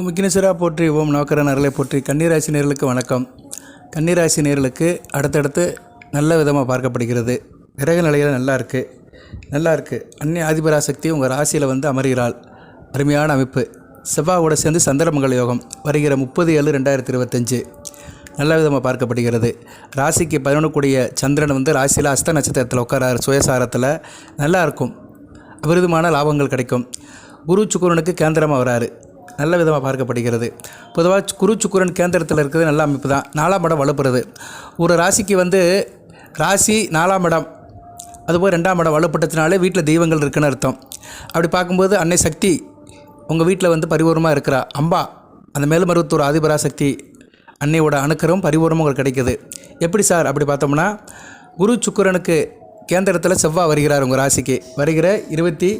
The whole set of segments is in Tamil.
ஓம் விக்னேஸ்வரா போற்றி ஓம் நோக்கர நரலை போற்றி. கன்னிராசி நேர்களுக்கு வணக்கம். கன்னிராசி நேர்களுக்கு அடுத்தடுத்து நல்ல விதமாக பார்க்கப்படுகிறது. கிரக நிலையில் நல்லா இருக்குது நல்லா இருக்குது அந்நிய ஆதிபராசக்தி உங்கள் ராசியில் வந்து அமர்கிறாள். அருமையான அமைப்பு. செவ்வாவோட சேர்ந்து சந்திரமங்கல யோகம் வருகிற முப்பது ஏழு ரெண்டாயிரத்தி இருபத்தஞ்சு. நல்ல விதமாக பார்க்கப்படுகிறது. ராசிக்கு பதினொன்றுக்கூடிய சந்திரன் வந்து ராசியில் அஸ்த நட்சத்திரத்தில் உட்காராரு. சுயசாரத்தில் நல்லா இருக்கும். அபிரிதமான லாபங்கள் கிடைக்கும். குரு சுக்குரனுக்கு கேந்திரமாக வராரு. நல்ல விதமாக பார்க்கப்படுகிறது. பொதுவாக குரு சுக்குரன் கேந்திரத்தில் இருக்கிறது நல்ல அமைப்பு தான் நாலாம் இடம் வலுப்புறது ஒரு ராசிக்கு வந்து ராசி நாலாம் இடம் அதுபோல் ரெண்டாம் இடம் வலுப்பட்டதுனாலே வீட்டில் தெய்வங்கள் இருக்குன்னு அர்த்தம். அப்படி பார்க்கும்போது அன்னை சக்தி உங்கள் வீட்டில் வந்து பரிபூர்ணமாக இருக்கிறா. அம்பா அந்த மேல்மருவத்தூர் ஆதிபராசக்தி அன்னையோட அணுக்கரும் பரிபூர்ணமும் உங்களுக்கு கிடைக்குது. எப்படி சார்? அப்படி பார்த்தோம்னா குரு சுக்குரனுக்கு கேந்திரத்தில் செவ்வாய் வருகிறார் உங்கள் ராசிக்கு. வருகிற இருபத்தி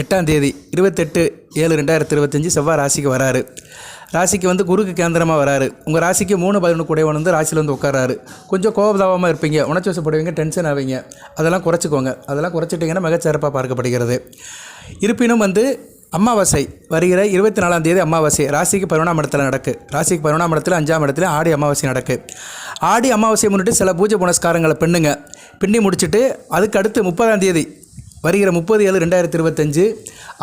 எட்டாம் தேதி இருபத்தெட்டு ஏழு ரெண்டாயிரத்தி இருபத்தஞ்சி செவ்வாய் ராசிக்கு வராரு. ராசிக்கு வந்து குருக்கு கேந்திரமாக வராரு. உங்கள் ராசிக்கு மூணு பதினொன்று கூடையவன் வந்து ராசியில் வந்து உட்காராரு கொஞ்சம் கோபதாபமாக இருப்பீங்க. உணர்ச்சிவசப்படுவீங்க டென்ஷன் ஆவீங்க. அதெல்லாம் குறைச்சிக்கோங்க. அதெல்லாம் குறைச்சிட்டிங்கன்னா மிகச்சிறப்பாக பார்க்கப்படுகிறது. இருப்பினும் வந்து அமாவாசை வருகிற இருபத்தி நாலாம் தேதி அமாவாசை. ராசிக்கு பதினொன்றாம் இடத்துல நடக்கு. ராசிக்கு பதினொன்றாம் இடத்துல அஞ்சாம் இடத்துல ஆடி அமாவாசை நடக்கு. ஆடி அமாவாசையை முன்னிட்டு சில பூஜை புனஸ்காரங்களை பின்னுங்க பின்னி முடிச்சுட்டு அதுக்கு அடுத்து முப்பதாம் தேதி வருகிற முப்பது ஏழு ரெண்டாயிரத்தி இருபத்தஞ்சு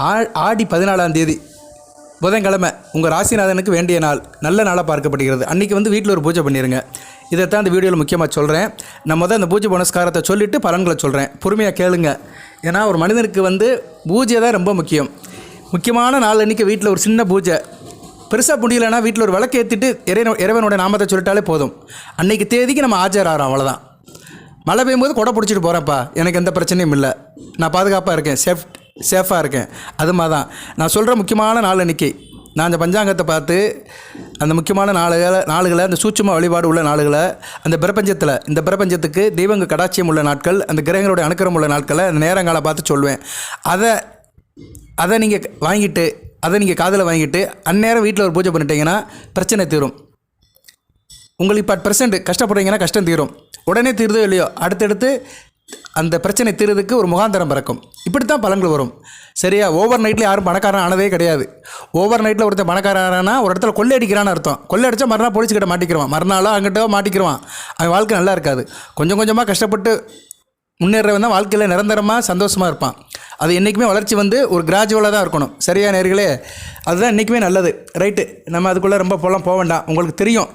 ஆ ஆடி பதினாலாம் தேதி புதன்கிழமை உங்கள் ராசிநாதனுக்கு வேண்டிய நாள் நல்ல நாளாக பார்க்கப்படுகிறது. அன்றைக்கி வந்து வீட்டில் ஒரு பூஜை பண்ணிடுங்க இதைத்தான் இந்த வீடியோவில் முக்கியமாக சொல்கிறேன் நான் முதல் அந்த பூஜை புனஸ்காரத்தை சொல்லிவிட்டு பலன்களை சொல்கிறேன் பொறுமையாக கேளுங்க. ஏன்னா ஒரு மனிதனுக்கு வந்து பூஜை தான் ரொம்ப முக்கியம். முக்கியமான நாள் அன்றைக்கி வீட்டில் ஒரு சின்ன பூஜை. பெருசாக முடியலன்னா வீட்டில் ஒரு விளக்கு ஏற்றிட்டு இறை இறைவனோட நாமத்தை சொல்லிட்டாலே போதும். அன்னைக்கு தேதிக்கு நம்ம ஆஜர் ஆகிறோம் அவ்வளோதான் மழை பெய்யும்போது கொடை பிடிச்சிட்டு போகிறேன்ப்பா எனக்கு எந்த பிரச்சனையும் இல்லை. நான் பாதுகாப்பாக இருக்கேன் சேஃப் சேஃபாக இருக்கேன். அது மாதிரி தான் நான் சொல்கிற முக்கியமான நாள் அன்றைக்கி நான் அந்த பஞ்சாங்கத்தை பார்த்து அந்த முக்கியமான நாளுகளை நாளுகளை அந்த சூட்சும வழிபாடு உள்ள நாளுகளை அந்த பிரபஞ்சத்தில் இந்த பிரபஞ்சத்துக்கு தெய்வங்க கடாட்சியம் உள்ள நாட்கள் அந்த கிரகங்களுடைய அணுக்கரம் உள்ள நாட்களை அந்த நேரங்களை பார்த்து சொல்லுவேன். அதை அதை நீங்கள் வாங்கிட்டு அதை நீங்கள் காதில் வாங்கிட்டு அந்நேரம் வீட்டில் ஒரு பூஜை பண்ணிட்டீங்கன்னா பிரச்சனை தீரும். உங்களுக்கு இப்போ அட் பர்சன்ட் கஷ்டப்படுறீங்கன்னா கஷ்டம் தீரும். உடனே தீருதோ இல்லையோ அடுத்தடுத்து அந்த பிரச்சனை தீர்றதுக்கு ஒரு முகாந்தரம் பிறக்கும். இப்படி தான் பலன்கள் வரும். சரியா? ஓவர் நைட்டில் யாரும் பணக்காரன் ஆனதே கிடையாது. ஓவர் நைட்டில் ஒருத்தன் பணக்காரனா ஒரு இடத்துல கொள்ளை அடிக்கிறான்னு அர்த்தம். கொள்ளை அடித்தா மறுநாள் போலீஸ்கிட்ட மாட்டிக்கிறான் மறுநாளோ அங்கிட்டோ மாட்டிக்கிறான் அவன் வாழ்க்கை நல்லா இருக்காது. கொஞ்சம் கொஞ்சமாக கஷ்டப்பட்டு முன்னேறவன் தான் வாழ்க்கையில் நிரந்தரமாக சந்தோஷமாக இருப்பான். அது என்றைக்குமே வளர்ச்சி வந்து ஒரு கிராஜுவலாக தான் இருக்கணும். சரியா நேர்களே? அதுதான் என்றைக்குமே நல்லது. ரைட்டு நம்ம அதுக்குள்ளே ரொம்ப போகலாம் போக வேண்டாம். உங்களுக்கு தெரியும்.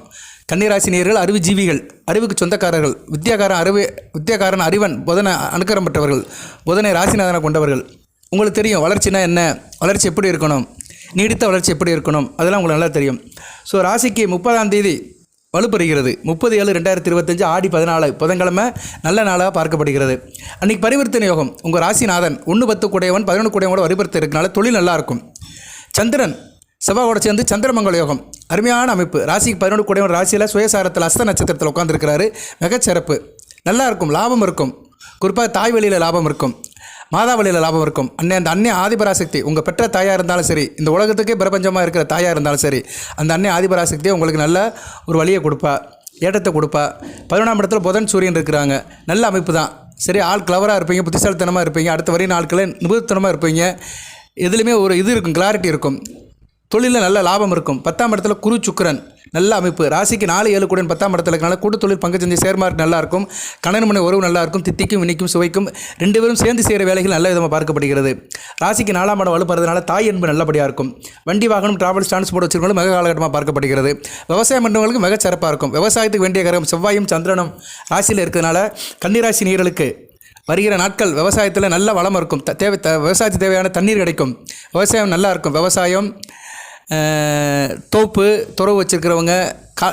கன்னிராசி நேர்கள் அறிவுஜீவிகள் அறிவுக்கு சொந்தக்காரர்கள் வித்தியாகாரன் அறிவு வித்தியாகாரன் அறிவன் புதனை அனுக்கரம் பெற்றவர்கள் புதனை ராசிநாதனை கொண்டவர்கள். உங்களுக்கு தெரியும் வளர்ச்சினா என்ன? வளர்ச்சி எப்படி இருக்கணும்? நீடித்த வளர்ச்சி எப்படி இருக்கணும்? அதெல்லாம் உங்களுக்கு நல்லா தெரியும். ஸோ ராசிக்கு முப்பதாம் தேதி வலுப்பெறுகிறது. முப்பது ஏழு ரெண்டாயிரத்தி இருபத்தஞ்சு ஆடி பதினாலு புதன்கிழமை நல்ல நாளாக பார்க்கப்படுகிறது. அன்றைக்கி பரிவர்த்தனை யோகம். உங்கள் ராசிநாதன் ஒன்று பத்து கூடையவன் பதினொன்று கூடையவனோட வரிபர்த்தம் இருக்கனால தொழில் நல்லாயிருக்கும் சந்திரன் செவ்வாயோட சேர்ந்து சந்திரமங்கல யோகம். அருமையான அமைப்பு. ராசிக்கு பதினொன்று கூடையவன் ராசியில் சுயசாரத்தில் அஸ்த நட்சத்திரத்தில் உட்காந்துருக்கிறாரு மிகச்சிறப்பு. நல்லா இருக்கும். லாபம் இருக்கும். குறிப்பாக தாய் வழியில் லாபம் இருக்கும். மாதாவளியில் லாபம் இருக்கும். அன்னை அந்த அன்னை ஆதிபராசக்தி உங்கள் பெற்ற தாயாக இருந்தாலும் சரி இந்த உலகத்துக்கே பிரபஞ்சமாக இருக்கிற தாயாக இருந்தாலும் சரி அந்த அன்னை ஆதிபராசக்தி உங்களுக்கு நல்ல ஒரு வழியை கொடுப்பா ஏற்றத்தை கொடுப்பா. பதினொன்றாம் இடத்துல புதன் சூரியன் இருக்கிறாங்க. நல்ல அமைப்பு தான். சரி ஆள் கிளவராக இருப்பீங்க புத்திசாலித்தனமாக இருப்பீங்க அடுத்த வரையும் ஆட்களை நிபுணத்தனமாக இருப்பீங்க. எதுலேயுமே ஒரு இது இருக்கும் கிளாரிட்டி இருக்கும். தொழிலில் நல்ல லாபம் இருக்கும். பத்தாம் இடத்துல குரு சுக்கிரன். நல்ல அமைப்பு. ராசிக்கு நாலு ஏழு கூட பத்தாம் இடத்துல இருக்கனால கூட்டு தொழில் பங்கு சந்தை சேர்மார்க் நல்லா இருக்கும் கணவன் மனை உறவு நல்லா இருக்கும் தித்திக்கும் இனிக்கும் சுவைக்கும். ரெண்டு பேரும் சேர்ந்து செய்கிற வேலைகள் நல்ல விதமாக பார்க்கப்படுகிறது. ராசிக்கு நாலாம் இடம் வலுப்படுறதுனால தாய் என்பது நல்லபடியாக இருக்கும். வண்டி வாகனம் டிராவல்ஸ் டிரான்ஸ்போர்ட் வச்சிருக்கவங்களும் மிக காலகட்டமாக பார்க்கப்படுகிறது. விவசாயம் பண்ணுறவங்களுக்கு மிக சிறப்பாக இருக்கும். விவசாயத்துக்கு வேண்டிய கிரகம் செவ்வாயும் சந்திரனும் ராசியில் இருக்கிறதுனால கன்னிராசி நீர்களுக்கு வருகிற நாட்கள் விவசாயத்தில் நல்ல வளம் இருக்கும். த- தேவை விவசாயத்துக்கு தேவையான தண்ணீர் கிடைக்கும். விவசாயம் நல்லா இருக்கும். விவசாயம் தோப்பு துறவு வச்சுருக்கிறவங்க கா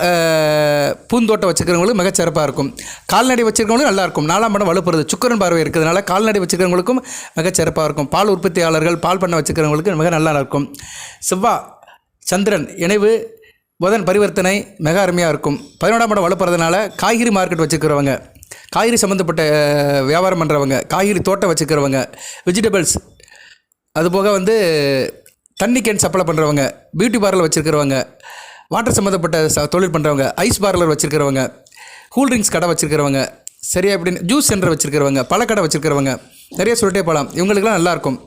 பூந்தோட்டம் வச்சுருக்கிறவங்களுக்கு மிகச்சிறப்பாக இருக்கும். கால்நடை வச்சுருக்கவங்களும் நல்லாயிருக்கும் நாலாம் படம் வலுப்புறது. சுக்கரன் பார்வை இருக்கிறதுனால கால்நடை வச்சுருக்கிறவங்களுக்கும் மிகச்சிறப்பாக இருக்கும். பால் உற்பத்தியாளர்கள் பால் பண்ணை வச்சுருக்கிறவங்களுக்கு மிக நல்லா இருக்கும். செவ்வா சந்திரன் இணைவு புதன் பரிவர்த்தனை மிக அருமையாக இருக்கும். பதினோடாம் படம் வலுப்புறதுனால காய்கறி மார்க்கெட் வச்சுக்கிறவங்க காய்கறி சம்மந்தப்பட்ட வியாபாரம் பண்ணுறவங்க காய்கறி தோட்டம் வச்சுக்கிறவங்க வெஜிடபிள்ஸ் அதுபோக வந்து தண்ணி கேன் சப்ளை பண்ணுறவங்க பியூட்டி பார்லர் வச்சுருக்கிறவங்க வாட்டர் சம்மந்தப்பட்ட ச தொழில் பண்ணுறவங்க ஐஸ் பார்லர் வச்சுருக்கிறவங்க கூல் ட்ரிங்க்ஸ் கடை வச்சுருக்கிறவங்க சரியா அப்படின்னு ஜூஸ் சென்டர் வச்சுருக்கிறவங்க பழக்கடை வச்சுருக்கிறவங்க நிறைய சொல்லிட்டே போகலாம் இவங்களுக்குலாம் நல்லாயிருக்கும்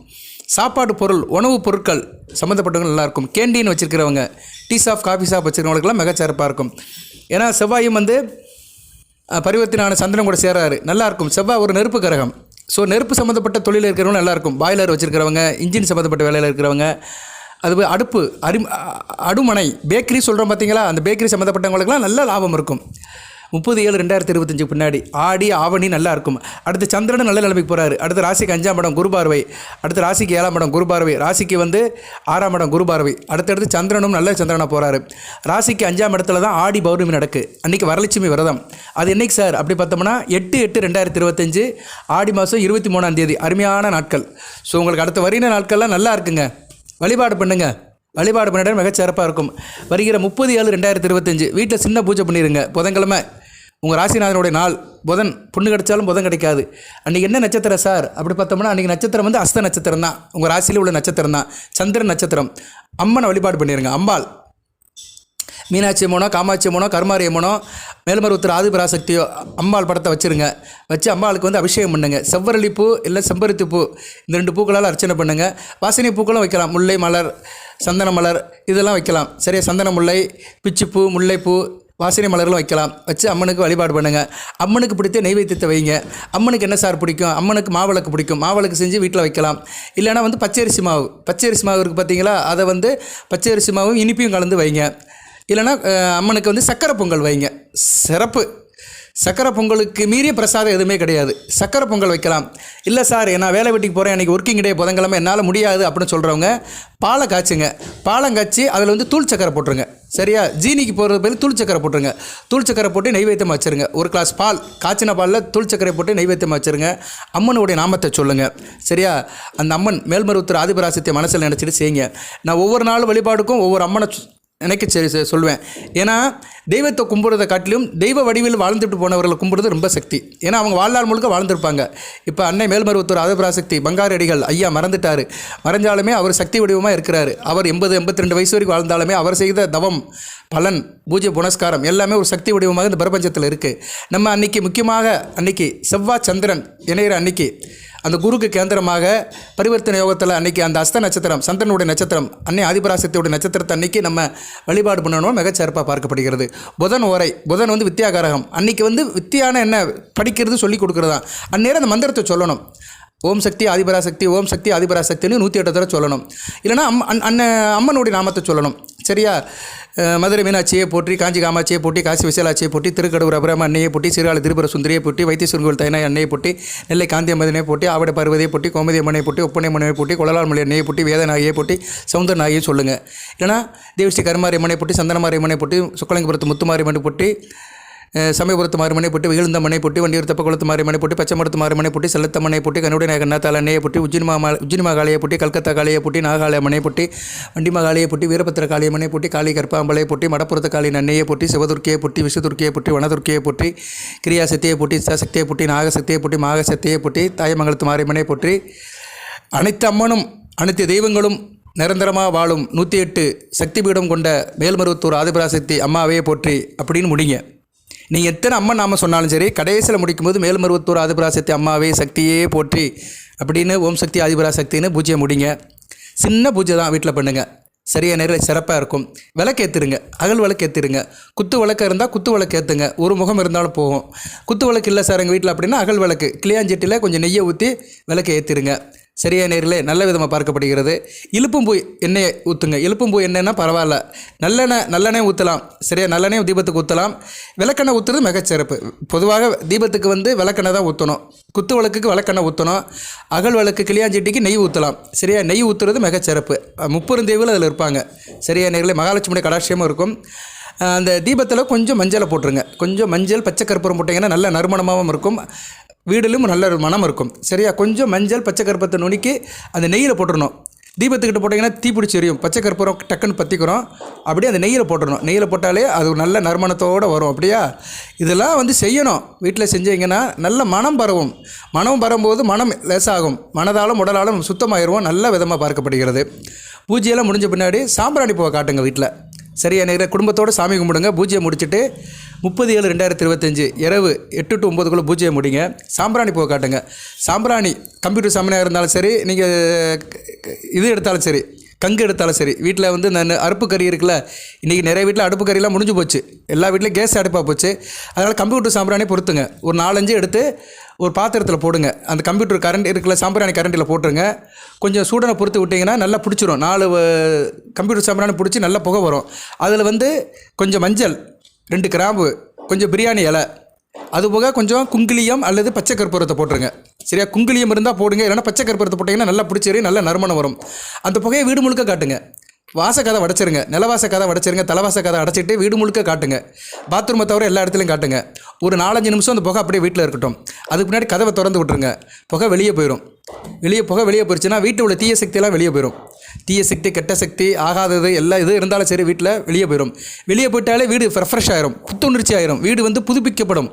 சாப்பாடு பொருள் உணவுப் பொருட்கள் சம்மந்தப்பட்டவங்க நல்லாயிருக்கும் கேண்டீன் வச்சுருக்கிறவங்க டீ ஷாப் காஃபி ஷாப் வச்சுருக்கவங்களுக்கெல்லாம் மிகச்சிறப்பாக இருக்கும். ஏன்னா செவ்வாயும் வந்து பரிவர்த்தனான சந்திரன் கூட சேராரு நல்லாயிருக்கும் செவ்வாய் ஒரு நெருப்பு கிரகம். ஸோ நெருப்பு சம்மந்தப்பட்ட தொழில் இருக்கிறவங்க நல்லாயிருக்கும். பாய்லர் வச்சுருக்கிறவங்க இன்ஜின் சம்மந்தப்பட்ட வேலையில் இருக்கிறவங்க அது அடுப்பு அரி அடுமனை பேக்கரி சொல்கிறோம் பார்த்தீங்களா அந்த பேக்கரி சம்மந்தப்பட்டவங்களுக்குலாம் நல்ல லாபம் இருக்கும். முப்பது ஏழு ரெண்டாயிரத்தி இருபத்தஞ்சு பின்னாடி ஆடி ஆவணி நல்லா இருக்கும். அடுத்து சந்திரன் நல்ல நிலைமைக்கு போகிறாரு அடுத்து ராசிக்கு அஞ்சாம் படம் குரு பார்வை. அடுத்து ராசிக்கு ஏழாம் படம் குரு பார்வை. ராசிக்கு வந்து ஆறாம் படம் குரு பார்வை. அடுத்தடுத்து சந்திரனும் நல்ல சந்திரனாக போகிறாரு ராசிக்கு அஞ்சாம் இடத்துல தான் ஆடி பௌர்ணமி நடக்கு. அன்றைக்கி வரலட்சுமி விரதம். அது என்னைக்கு சார்? அப்படி பார்த்தோம்னா எட்டு எட்டு ரெண்டாயிரத்தி இருபத்தஞ்சு ஆடி மாதம் இருபத்தி மூணாம் தேதி. அருமையான நாட்கள். ஸோ உங்களுக்கு அடுத்த வரின நாட்கள்லாம் நல்லா இருக்குங்க. வழிபாடு பண்ணுங்க. வழிபாடு பண்ணிட மிகச்சிறப்பாக இருக்கும். வருகிற முப்பது ஏழு ரெண்டாயிரத்தி இருபத்தஞ்சு வீட்டில் சின்ன பூஜை பண்ணிடுங்க புதன்கிழமை உங்கள் ராசிநாதனுடைய நாள் புதன் பொண்ணு கிடைச்சாலும் புதன் கிடைக்காது. அன்றைக்கி என்ன நட்சத்திரம் சார்? அப்படி பார்த்தோம்னா அன்றைக்கி நட்சத்திரம் வந்து அஸ்த நட்சத்திரம் தான். உங்கள் ராசியில் உள்ள நட்சத்திரம் தான். சந்திரன் நட்சத்திரம். அம்மனை வழிபாடு பண்ணிடுங்க அம்பாள். மீனாட்சி அம்மனோ காமாட்சி அம்மனோ கருமாரி அம்மனோ மேல்மருவத்தூர் ஆதிபராசக்தியோ அம்பாள் படத்தை வச்சுருங்க. வச்சு அம்பாளுக்கு வந்து அபிஷேகம் பண்ணுங்கள் செவ்வரளி பூ இல்லை செம்பருத்தி பூ இந்த ரெண்டு பூக்களால் அர்ச்சனை பண்ணுங்கள் வாசனை பூக்களும் வைக்கலாம். முல்லை மலர் சந்தன மலர் இதெல்லாம் வைக்கலாம். சரியா? சந்தன முல்லை பிச்சுப்பூ முல்லைப்பூ வாசனை மலர்களும் வைக்கலாம். வச்சு அம்மனுக்கு வழிபாடு பண்ணுங்கள் அம்மனுக்கு பிடித்த நெய்வேத்தியத்தை வைங்க. அம்மனுக்கு என்ன சார் பிடிக்கும்? அம்மனுக்கு மாவிளக்கு பிடிக்கும். மாவிளக்கு செஞ்சு வீட்டில் வைக்கலாம். இல்லைன்னா வந்து பச்சரிசி மாவு. பச்சரிசி மாவு இருக்குது பார்த்தீங்களா அதை வந்து பச்சரிசி மாவும் இனிப்பையும் கலந்து வைங்க. இல்லைன்னா அம்மனுக்கு வந்து சக்கரை பொங்கல் வைங்க. சிறப்பு. சக்கரை பொங்கலுக்கு மீறிய பிரசாதம் எதுவுமே கிடையாது. சக்கரை பொங்கல் வைக்கலாம். இல்லை சார் நான் வேலை வெட்டிக்கு போகிறேன் அன்றைக்கி ஒர்க்கிங் டே புதன்கிழமை என்னால் முடியாது அப்படின்னு சொல்கிறவங்க பாலை காய்ச்சுங்க. பாலம் காய்ச்சி அதில் வந்து தூள் சக்கரை போட்டுருங்க. சரியா? ஜீனிக்கு போகிறது பதில் தூள் சக்கரை போட்டுருங்க. தூள் சக்கரை போட்டு நெய்வேத்தியம் வச்சுருங்க. ஒரு கிளாஸ் பால் காய்ச்சின பாலில் தூள் சக்கரை போட்டு நெய்வேத்தியம் வச்சுருங்க. அம்மனுடைய நாமத்தை சொல்லுங்கள் சரியா? அந்த அம்மன் மேல்மருவத்தூர் ஆதிபராசத்தை மனசில் நினச்சிட்டு செய்யுங்க. நான் ஒவ்வொரு நாள் வழிபாடுக்கும் ஒவ்வொரு அம்மனை நினைக்க சரி சரி சொல்லுவேன் ஏன்னா தெய்வத்தை கும்பிட்றதை காட்டிலும் தெய்வ வடிவில் வாழ்ந்துட்டு போனவர்களை கும்பிடுறது ரொம்ப சக்தி. ஏன்னா அவங்க வாழ்நாள் முழுக்க வாழ்ந்திருப்பாங்க. இப்போ அன்னை மேல்மருவத்தூர் ஆதபராசக்தி பங்காரு அடிகள் ஐயா மறந்துட்டார். மறைஞ்சாலுமே அவர் சக்தி வடிவமாக இருக்கிறார். அவர் எண்பது எண்பத்தி ரெண்டு வயசு வரைக்கும் வாழ்ந்தாலுமே அவர் செய்த தவம் பலன் பூஜை புனஸ்காரம் எல்லாமே ஒரு சக்தி வடிவமாக இந்த பிரபஞ்சத்தில் இருக்குது நம்ம அன்னைக்கு முக்கியமாக அன்னைக்கு செவ்வாய் சந்திரன் இணையிற அன்னைக்கு அந்த குருக்கு கேந்திரமாக பரிவர்த்தனை யோகத்தில் அன்னைக்கு அந்த அஸ்த நட்சத்திரம் சந்திரனுடைய நட்சத்திரம் அன்னை ஆதிபராசக்தியோட நட்சத்திரத்தை அன்னைக்கு நம்ம வழிபாடு பண்ணணும் மிகச்சிறப்பாக பார்க்கப்படுகிறது. புதன் ஓரை புதன் வந்து வித்யாகாரகம். அன்னைக்கு வந்து வித்தியான என்ன படிக்கிறது சொல்லி கொடுக்குறது? தான் அந்நேரம் அந்த மந்திரத்தை சொல்லணும். ஓம் சக்தி ஆதிபராசக்தி ஓம் சக்தி ஆதிபராசக்தின்னு நூற்றி எட்டு தடவை சொல்லணும். இல்லைன்னா அம் அன் அண்ணன் அம்மனுடைய நாமத்தை சொல்லணும். சரியா? மதுரை மீனாட்சியை போற்றி காஞ்சி காமாட்சியை போட்டி காசி விசாலாட்சியை போட்டி திருக்கடவுர் அபிராம அன்னையை போட்டி சிறுகால திருபுர சுந்தரியை போட்டி வைத்தீஸ்வரன் கோவில் தைனாய் அன்னையை போட்டி நெல்லை காந்தி அம்மதினை போட்டி ஆவட பருவதையை போட்டி கோமதி அம்மனை போட்டி ஒப்பனை அம்மனை போட்டி கொள்ளலால் அன்னையை போட்டி வேதநாயகியை போட்டி சவுந்தர நாயகியை சொல்லுங்கள் இல்லைனா தேவஸ்ரீ கருமாரி அம்மனை போட்டி சந்தனமாரி அம்மனை போட்டி சுக்கலங்கபுரத்து முத்துமாரி அம்மனை போட்டி சமயபுரத்து மாறுமனை போட்டி விழுந்த மனை போட்டி வண்டியூர் தப்பக்குளத்து மாறுமனை போட்டி பச்சைமரத்து மாறுமனை போட்டி செல்லத்த மனை போட்டி கண்ணுடைய நாயகன் நாத்தால் அன்னையை உஜினிமா உஜ்ஜினிமா மா உஜ்ஜினிமா போட்டி கல்கத்தா காளையை போட்டி நாகாலய மனை போட்டி வண்டிமா காளையை போட்டி வீரபத்திர காளியம்மனை மனை போட்டி காளி கற்பாம்பலை போட்டி மடப்புறத்து காளி நன்னையை போட்டி சிவதுர்க்கியை போட்டி விஷ்ணுதுர்க்கியை போட்டி வனதுர்க்கியை போட்டி கிரியாசக்தியை போட்டி சக்தியை போட்டி நாகசக்தியை போட்டி மாகசக்தியை போட்டி தாயமங்கலத்து மாரியம்மனை பொற்றி அனைத்து அம்மனும் அனைத்து தெய்வங்களும் நிரந்தரமாக வாழும் நூற்றி எட்டு சக்தி பீடம் கொண்ட மேல்மருவத்தூர் ஆதிபராசக்தி அம்மாவையே போற்றி அப்படின்னு முடிங்க. நீங்கள் எத்தனை அம்மன் நாம சொன்னாலும் சரி கடைசியில் முடிக்கும்போது மேல்மருவத்தூர் ஆதிபராசக்தி அம்மாவே சக்தியே போற்றி அப்படின்னு ஓம் சக்தி ஆதிபராசக்தின்னு பூஜையை முடிங்க. சின்ன பூஜை தான் வீட்டில் பண்ணுங்கள் சரியா நேரில் சிறப்பாக இருக்கும். விளக்கேற்றுருங்க அகல் விளக்கேற்றுருங்க குத்து விளக்கு இருந்தால் குத்து விளக்கு ஏற்றுங்க ஒரு முகம் இருந்தாலும் போகும். குத்து விளக்கு இல்லை சார் எங்கள் வீட்டில் அப்படின்னா அகல் விளக்கு. கிளியாஞ்சட்டியில் கொஞ்சம் நெய்யை ஊற்றி விளக்கு ஏற்றிருங்க சரியா நேரிலே நல்ல விதமாக பார்க்கப்படுகிறது. இழுப்பும்பூ எண்ணெயை ஊற்றுங்க இழுப்பும்பூ எண்ணெய்னா பரவாயில்ல. நல்லெண்ணெய் நல்லெண்ணெய் ஊற்றலாம் சரியா? நல்லெண்ணெய் தீபத்துக்கு ஊற்றலாம் விளக்கெண்ணெய் ஊற்றுறது மிகச்சிறப்பு பொதுவாக தீபத்துக்கு வந்து விளக்கெண்ணெய் தான் ஊற்றணும் குத்து விளக்குக்கு விளக்கெண்ணெய் ஊற்றணும் அகல் விளக்கு கிளியாஞ்சிட்டிக்கு நெய் ஊற்றலாம் சரியா? நெய் ஊற்றுறது மிகச்சிறப்பு முப்பெருந்தேவில் அதில் இருப்பாங்க. சரியா? நேரில் மகாலட்சுமியுடைய கடாட்சியமும் இருக்கும். அந்த தீபத்தில் கொஞ்சம் மஞ்சளை போட்டுருங்க. கொஞ்சம் மஞ்சள் பச்சை கற்பூரம் போட்டிங்கன்னா நல்ல நறுமணமாகவும் இருக்கும். வீடிலும் நல்ல ஒரு மனம் இருக்கும். சரியா? கொஞ்சம் மஞ்சள் பச்சை கருப்பத்தை நுணுக்கி அந்த நெய்யில் போட்டுடணும் தீபத்துக்கிட்ட போட்டிங்கன்னா தீப்பிடிச்சி எரியும். பச்சை கற்பூரம் டக்குன்னு பற்றிக்கிறோம் அப்படியே அந்த நெய்யில் போட்டுடணும் நெய்யில் போட்டாலே அது நல்ல நறுமணத்தோடு வரும். அப்படியா? இதெல்லாம் வந்து செய்யணும். வீட்டில் செஞ்சீங்கன்னா நல்ல மனம் பரவும். மனம் பரவும்போது மனம் லேசாகும். மனதாலும் உடலாலும் சுத்தமாயிருவோம். நல்ல விதமாக பார்க்கப்படுகிறது. பூஜையெல்லாம் முடிஞ்ச பின்னாடி சாம்பிராணி பூவை காட்டுங்க வீட்டில் சரியா? நேர குடும்பத்தோடு சாமி கும்பிடுங்க. பூஜையை முடிச்சுட்டு முப்பது ஏழு ரெண்டாயிரத்தி இருபத்தஞ்சி இரவு எட்டு டு ஒம்பதுக்குள்ளே பூஜையை முடிங்க. சாம்பிராணி போக காட்டுங்க. சாம்பிராணி கம்ப்யூட்டர் சாமியாக இருந்தாலும் சரி நீங்கள் இது எடுத்தாலும் சரி கங்கு எடுத்தாலும் சரி வீட்டில் வந்து இந்த அறுப்பு கறி இருக்குல்ல இன்றைக்கி நிறைய வீட்டில் அடுப்பு கறிலாம் முடிஞ்சு போச்சு. எல்லா வீட்லேயும் கேஸ் அடுப்பாக போச்சு. அதனால் கம்ப்யூட்டர் சாம்பிராணி பொறுத்துங்க ஒரு நாலஞ்சு எடுத்து ஒரு பாத்திரத்தில் போடுங்க. அந்த கம்ப்யூட்டர் கரண்ட் இருக்குல்ல சாம்பிராணி கரண்டில் போட்டுருங்க. கொஞ்சம் சூடனை பொறுத்து விட்டிங்கன்னா நல்லா பிடிச்சிரும். நாலு கம்ப்யூட்டர் சாம்பிராணி பிடிச்சி நல்லா புகை வரும். அதில் வந்து கொஞ்சம் மஞ்சள் ரெண்டு கிராம்பு கொஞ்சம் பிரியாணி இலை. அதுபோக கொஞ்சம் குங்கிலியம் அல்லது பச்சை கற்பூரத்தை போட்டுருங்க. சரியா? குங்கிலியம் இருந்தால் போடுங்க. இல்லைன்னா பச்சை கற்பூரத்தை போட்டிங்கன்னா நல்லா பிடிச்சிரு நல்ல நறுமணம் வரும். அந்த புகையை வீடு முழுக்க காட்டுங்க. வாசக்கதை உடச்சிருங்க நிலவாச கதை உடச்சிருங்க தலைவாச கதை அடைச்சிட்டு வீடு முழுக்க காட்டுங்க. பாத்ரூமை தவிர எல்லா இடத்துலையும் காட்டுங்க. ஒரு நாலஞ்சு நிமிஷம் அந்த புகை அப்படியே வீட்டில் இருக்கட்டும். அதுக்கு முன்னாடி கதவை திறந்து விட்டுருங்க. புகை வெளியே போயிடும் வெளியே புகை வெளியே போயிடுச்சுன்னா வீட்டில் உள்ள தீய சக்தியெல்லாம் வெளியே போயிடும் தீய சக்தி கெட்ட சக்தி ஆகாதது எல்லா இது இருந்தாலும் சரி வீட்டில் வெளியே போயிடும் வெளியே போயிட்டாலே வீடு ஃப்ரெஷ் ஆயிரும். புத்துணர்ச்சி ஆயிரும். வீடு வந்து புதுப்பிக்கப்படும்.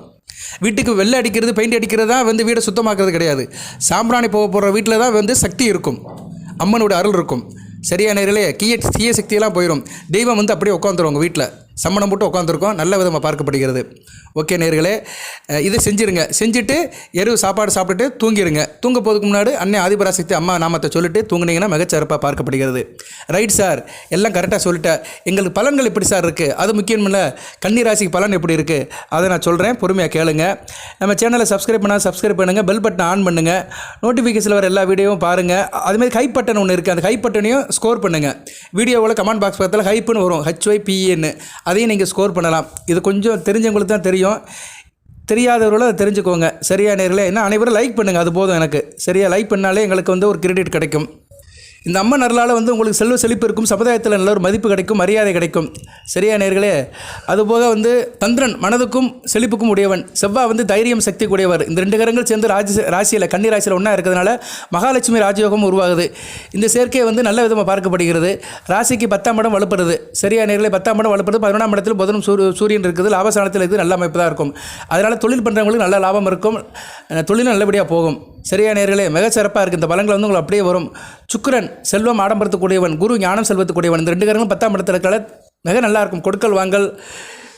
வீட்டுக்கு வெள்ளை அடிக்கிறது பெயிண்ட் அடிக்கிறது தான் வந்து வீடை சுத்தமாக்குறது கிடையாது. சாம்பிராணி போக போகிற வீட்டில் தான் வந்து சக்தி இருக்கும். அம்மனோட அருள் இருக்கும். சரியா நேரிலே கீய தீய சக்தியெல்லாம் போயிடும் தெய்வம் வந்து அப்படியே உட்காந்துரும் உங்கள் வீட்டில் சம்மணம் போட்டு உட்காந்துருக்கோம் நல்ல விதமாக பார்க்கப்படுகிறது. ஓகே நேர்களே இதை செஞ்சுருங்க. செஞ்சுட்டு எருவு சாப்பாடு சாப்பிட்டுட்டு தூங்கிடுங்க தூங்க போதுக்கு முன்னாடி அன்னை ஆதிபராசக்தி அம்மா நாமத்தை சொல்லிட்டு தூங்குனீங்கன்னா மிகச்சிறப்பாக பார்க்கப்படுகிறது. ரைட் சார் எல்லாம் கரெக்டாக சொல்லிட்டேன் எங்களுக்கு பலன்கள் எப்படி சார் இருக்குது அது முக்கியம் இல்லை கன்னிராசிக்கு பலன் எப்படி இருக்குது அதை நான் சொல்கிறேன் பொறுமையாக கேளுங்க. நம்ம சேனலை சப்ஸ்கிரைப் பண்ணால் சப்ஸ்கிரைப் பண்ணுங்கள் பெல் பட்டன் ஆன் பண்ணுங்கள் நோட்டிஃபிகேஷனில் வர எல்லா வீடியோவும் பாருங்கள் அதுமாதிரி ஹை பட்டன் ஒன்று இருக்குது அந்த ஹை பட்டனையும் ஸ்கோர் பண்ணுங்கள் வீடியோவில் கமெண்ட் பாக்ஸ் பக்கத்தில் ஹைப்புன்னு வரும். ஹெச்ஒய் பிஏன்னு அதையும் நீங்கள் ஸ்கோர் பண்ணலாம். இது கொஞ்சம் தெரிஞ்சவங்களுக்கு தான் தெரியும். தெரியாதவர்களும் அதை தெரிஞ்சுக்கோங்க. சரியா நேரில் என்ன? அனைவரும் லைக் பண்ணுங்கள் அது போதும் எனக்கு. சரியாக லைக் பண்ணாலே எங்களுக்கு வந்து ஒரு கிரெடிட் கிடைக்கும். இந்த அம்மன் அருளால் வந்து உங்களுக்கு செல்வ செழிப்பு இருக்கும் சமுதாயத்தில் நல்ல ஒரு மதிப்பு கிடைக்கும் மரியாதை கிடைக்கும். சரியா நேர்களே? அதுபோக வந்து தந்திரன் மனதுக்கும் செழிப்புக்கும் உடையவன் செவ்வாய் வந்து தைரியம் சக்தி கூடியவர். இந்த ரெண்டு கரங்கள் சேர்ந்து ராஜ ராசியில் கன்னி ராசியில் ஒன்றா இருக்கிறதுனால மகாலட்சுமி ராஜயோகம் உருவாகுது. இந்த சேர்க்கை வந்து நல்ல விதமாக பார்க்கப்படுகிறது. ராசிக்கு பத்தாம் இடம் வலுப்படுது. சரியா நேர்களை? பத்தாம் இடம் வலுப்படுது. பதினொன்றாம் இடத்தில் புதனும் சூரிய சூரியன் இருக்குது. லாபஸ்தானத்தில் இருக்குது நல்ல அமைப்பு தான் இருக்கும். அதனால் தொழில் பண்ணுறவங்களுக்கு நல்ல லாபம் இருக்கும். தொழில் தொழிலும் நல்லபடியாக போகும். சரியா நேர்களே மிக சிறப்பாக இருக்குது இந்த பலங்கள் வந்து உங்களுக்கு அப்படியே வரும். சுக்கிரன் செல்வம் ஆடம்பரத்துக்கூடியவன் குரு ஞானம் செல்வத்துக்கூடியவன் இந்த ரெண்டு காரங்களும் பத்தாம் இடத்துல இருக்கல மிக நல்லா இருக்கும். கொடுக்கல் வாங்கல்